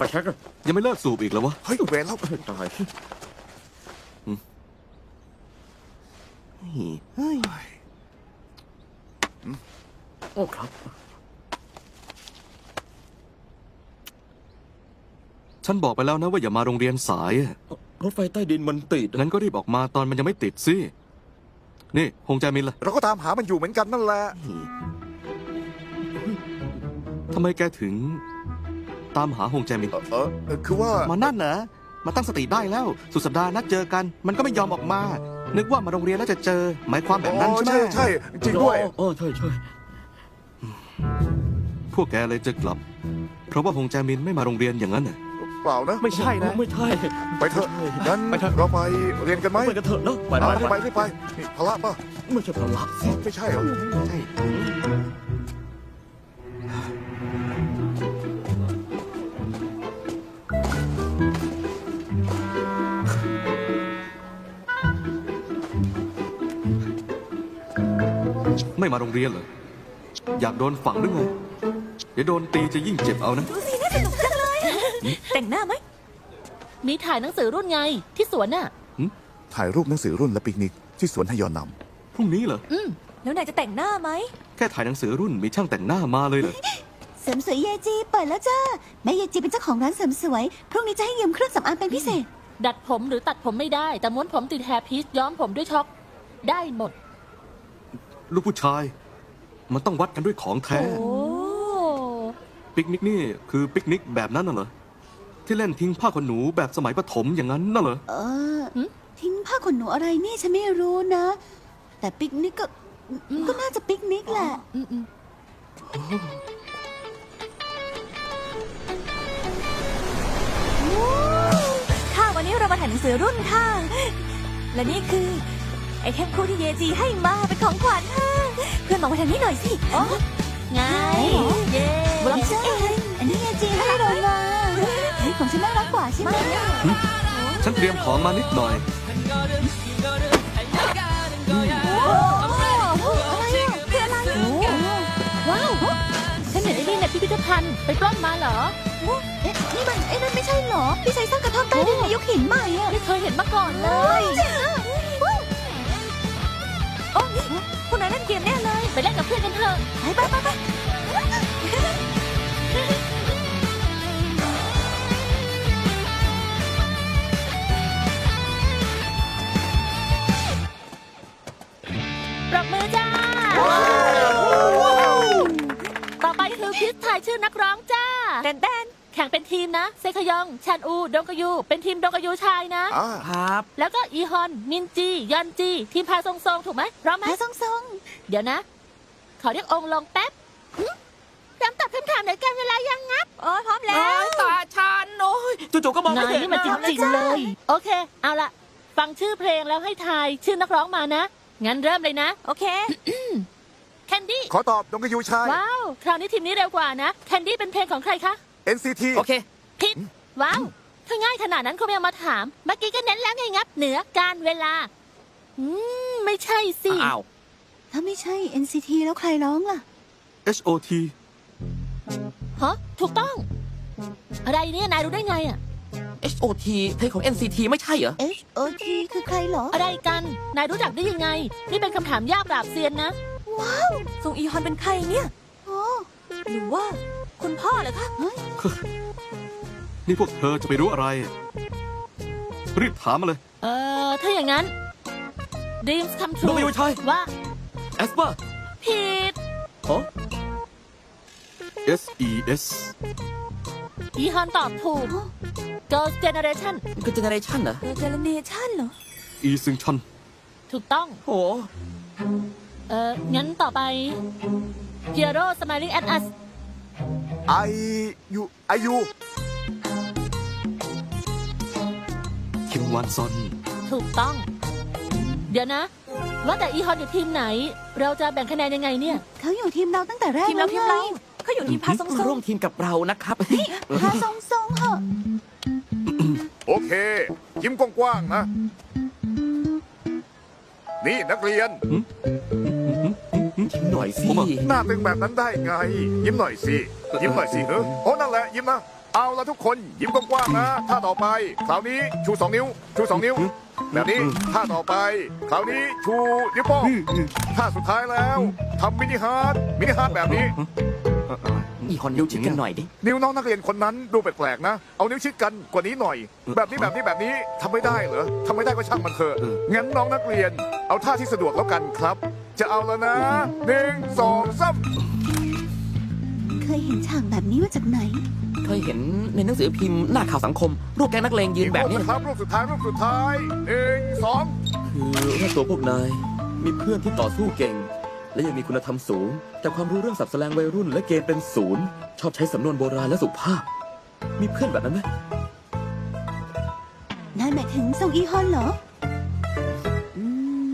ไฟแช็กอะยังไม่เลิกสูบอีกเหรอวะ เฮ้ยเวรแล้วตายเฮ้ยโอ้ครับ ฉันบอกไปแล้วนะว่าอย่ามาโรงเรียนสายอะรถไฟใต้ดินมันติดงั้นก็รีบออกมาตอนมันยังไม่ติดสิ นี่ฮงแจมินล่ะเราก็ตามหามันอยู่เหมือนกันนั่นแหละ ทำไมแกถึง ตามหาฮงแจมินเออเออเออคือว่ามานั่นเหรอ มาตั้งสติได้แล้ว สุดสัปดาห์นัดเจอกัน มันก็ไม่ยอมออกมา นึกว่ามาโรงเรียนแล้วจะเจอ หมายความแบบนั้นอ๋อใช่ไหมใช่ใช่จริงด้วย โอ้ใช่ใช่พวกแกเลยจะกลับ เพราะว่าฮงแจมินไม่มาโรงเรียนอย่างนั้นน่ะ เปล่านะ ไม่ใช่นะไม่ใช่ ไปเถอะงั้นไปเถอะ เราไปเรียนกันไหมไปกันเถอะเนาะไปไปไปไปไปไปไปนี่พละป่ะไม่ใช่พลังสิไม่ใช่เหรอ ใช่ ไม่มาโรงเรียนเหรอ อยากโดนฝังหรือไง เดี๋ยวโดนตีจะยิ่งเจ็บเอานะ ดูสิน่าสนุกจังเลยแต่งหน้าไหม มีถ่ายหนังสือรุ่นไงที่สวนน่ะ ถ่ายรูปหนังสือรุ่นและปิกนิกที่สวนฮยอนนพรุ่งนี้เหรอ อืม แล้วนายจะแต่งหน้าไหม แค่ถ่ายหนังสือรุ่นมีช่างแต่งหน้ามาเลยเหรอ เสริมสวยเยจีเปิดแล้วจ้า แม่เยจีเป็นเจ้าของร้านเสริมสวย พรุ่งนี้จะให้ยืมเครื่องสำอางเป็นพิเศษ ดัดผมหรือตัดผมไม่ได้ แต่ม้วนผมติดแฮร์พีซย้อมผมด้วยช็อก ได้หมด ลูกผู้ชาย มันต้องวัดกันด้วยของแท้ โอ้ปิกนิกนี่คือปิกนิกแบบนั้นน่ะเหรอ ที่เล่นทิ้งผ้าขนหนูแบบสมัยประถมอย่างนั้นน่ะเหรอ เออทิ้งผ้าขนหนูอะไรนี่ฉันไม่รู้นะ แต่ปิกนิกก็ก็น่าจะปิกนิกแหละ อืมอืมค่ะวันนี้เรามาถ่ายหนังสือรุ่นค่ะ และนี่คือ ไอเทมคู่ที่เยจีให้มาเป็นของขวัญค่ะเพื่อนมองมาทางนี้หน่อยสิอ๋อไงเย้บล็อกเชอร์อันนี้เยจีให้เรามาเฮ้ยของฉันน่ารักกว่าใช่ไหมฉันเตรียมของมานิดหน่อยอะไรอะคืออะไรว้าวฉันเห็นไอ้นี่ในพิพิธภัณฑ์ไปปล้นมาเหรอเอ๊ะนี่มันไอ้นั่นไม่ใช่เหรอ ที่ใช้สร้างกระท่อมใต้ดินในยุคหินใหม่อะไม่เคยเห็นมาก่อนเลยโอ้นี่พวกนายเล่นเกมแน่เลย ไปเล่นกับเพื่อนกันเถอะไปไปไปไปปรบมือจ้า ต่อไปคือควิสทายชื่อนักร้องจ้า แดนแดนแข่งเป็นทีมนะ เซคยองชันอู ดงกยู เป็นทีมดงกยูชายนะำอ่าครับ แล้วก็อีฮอน มินจียันจี ทีมพาทรงทรงถูกไหมพร้อมไหม แม่ทรงทรงเดี๋ยวนะ ขอเรียกองค์ลงแป๊บหึพร้อมตอบคำถามในการเวลายังงับ โอ้ยพร้อมแล้ว ตาชันโอ้ยจู่ๆก็มองนาไม่ยเห็นนี่มันจริงๆเลย โอเค เอาละฟังชื่อเพลงแล้วให้ทายชื่อนักร้องมานะ งั้นเริ่มเลยนะ โอเค แคนดี้ ขอตอบดงกยูชาย ว้าว คราวนี้ทีมนี้เร็วกว่านะ แคนดี้เป็นเพลงของใครคะ NCT โอเค ผิด ว้าว ถ้าง่ายขนาดนั้นเขาไม่เอามาถาม เมื่อกี้ก็เน้นแล้วไงงับ เหนือการเวลา อืม ไม่ใช่สิ อ้าว ถ้าไม่ใช่ NCT แล้วใครร้องล่ะ HOT ฮะถูกต้อง อะไรเนี่ยนายรู้ได้ไงอะ HOT เพลงของ NCT ไม่ใช่เหรอ HOT คือใครเหรอ อะไรกัน นายรู้จักได้ยังไง นี่เป็นคำถามยากปราบเซียนนะทรงอีฮอนเป็นใครเนี่ยโอ้หรือว่า คุณพ่อเหรอคะนี่พวกเธอจะไปรู้อะไร รีบถามมาเลย เออถ้าอย่างนั้น Dreams come ด true งกยูชายว่าแอสปาผิดฮะ S E S อีฮอนตอบถูก Girls Generation มันคือเจเนเรชันเหรอ เจเนเรชั่นเหรออีซึงชันถูกต้อง โห เอองั้นต่อไป Hero Smiling at Us ไอยูไอยูคิมวานซอน ถูกต้อง เดี๋ยวนะ ว่าแต่อีฮอนอยู่ทีมไหน เราจะแบ่งคะแนนยังไงเนี่ย เขาอยู่ทีมเราตั้งแต่แรกทีมเราทีมแล้วเราไงเขาอยู่ทีมพาทรงทรร่วมทีมกับเรานะครับ พาทรงทรงเหอะโอเค ยิ้มกว้างๆนะ นี่นักเรียน ยิ้มหน่อยสิผมอะ หน้าตึงแบบนั้นได้ไง ยิ้มหน่อยสิ ยิ้มหน่อยสิเฮ้อโอ้นั่นแหละ ยิ้มนะ เอาละทุกคน ยิ้มกว้างๆนะท่าต่อไป คราวนี้ชูสองนิ้ว ชูสองนิ้ว แบบนี้ท่าต่อไป คราวนี้ชูนิ้วโป้งท่าสุดท้ายแล้วทำมินิฮาร์ดมินิฮาร์ดแบบนี้ อีฮอนนิ้วชิดกันหน่อยดิ นิ้วน้องนักเรียนคนนั้นดูแปลกๆนะ เอานิ้วชิดกันกว่านี้หน่อย แบบนี้แบบนี้แบบนี้ทำไม่ได้เหรอทำไม่ได้ก็ช่างมันเถอะงั้นน้องนักเรียน เอาท่าที่สะดวกแล้วกันครับ จะเอาแล้วนะหนึ่งสองสามเคยเห็นฉากแบบนี้มาจากไหน เคยเห็นในหนังสือพิมพ์หน้าข่าวสังคม รูปแก๊งนักเลงยืนแบบนี้รูปนะครับรูปสุดท้ายรูปสุดท้ายหนึ่งสองคือว่าตัวพวกนายมีเพื่อนที่ต่อสู้เก่ง และยังมีคุณธรรมสูง แต่ความรู้เรื่องสับแสลงวัยรุ่น และเกมเป็นศูนย์ชอบใช้สำนวนโบราณและสุภาพ มีเพื่อนแบบนั้นไหมนายหมายถึงซงอีฮอนเหรออืม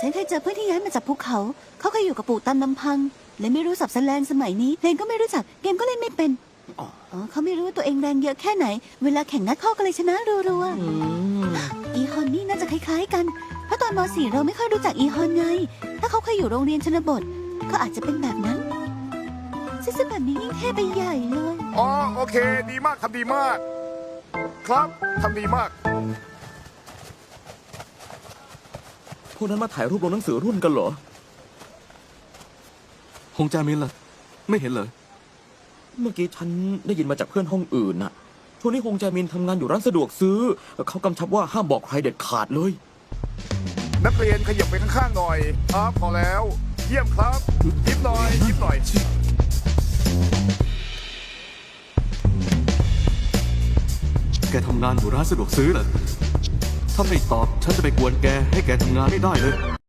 ฉันเคยเจอเพื่อนที่ย้ายมาจากภูเขา เขาเคยอยู่กับปู่ตามลำพัง เลยไม่รู้สับสแลงสมัยนี้เพลงก็ไม่รู้จักเกมก็เล่นไม่เป็นอ๋อเขาไม่รู้ว่าตัวเองแรงเยอะแค่ไหน เวลาแข่งนัดข้อก็เลยชนะรัวอืมๆอีฮอนนี่น่าจะคล้าย ๆ กัน เพราะตอนม .4 เราไม่ค่อยรู้จักอีฮอนไง ถ้าเขาเคยอยู่โรงเรียนชนบทก็อาจจะเป็นแบบนั้นซึ่งแบบนี้ยิ่งเท่ไปใหญ่เลยอ๋อโอเค ดีมากทำดีมาก ครับทำดีมาก พวกนั้นมาถ่ายรูปลงหนังสือรุ่นกันเหรอ ฮงจามินล่ะ ไม่เห็นเลยเมื่อกี้ฉันได้ยินมาจากเพื่อนห้องอื่นน่ะช่วงนี้ฮงจามินทำงานอยู่ร้านสะดวกซื้อ เขากำชับว่าห้ามบอกใครเด็ดขาดเลย นักเรียนขยับไปข้างๆหน่อยครับพอแล้ว เยี่ยมครับยิ้มหน่อยยิ้มหน่อยแกทำงานอยู่ร้านสะดวกซื้อเหรอถ้าไม่ตอบฉันจะไปกวนแกให้แกทำงานไม่ได้เลย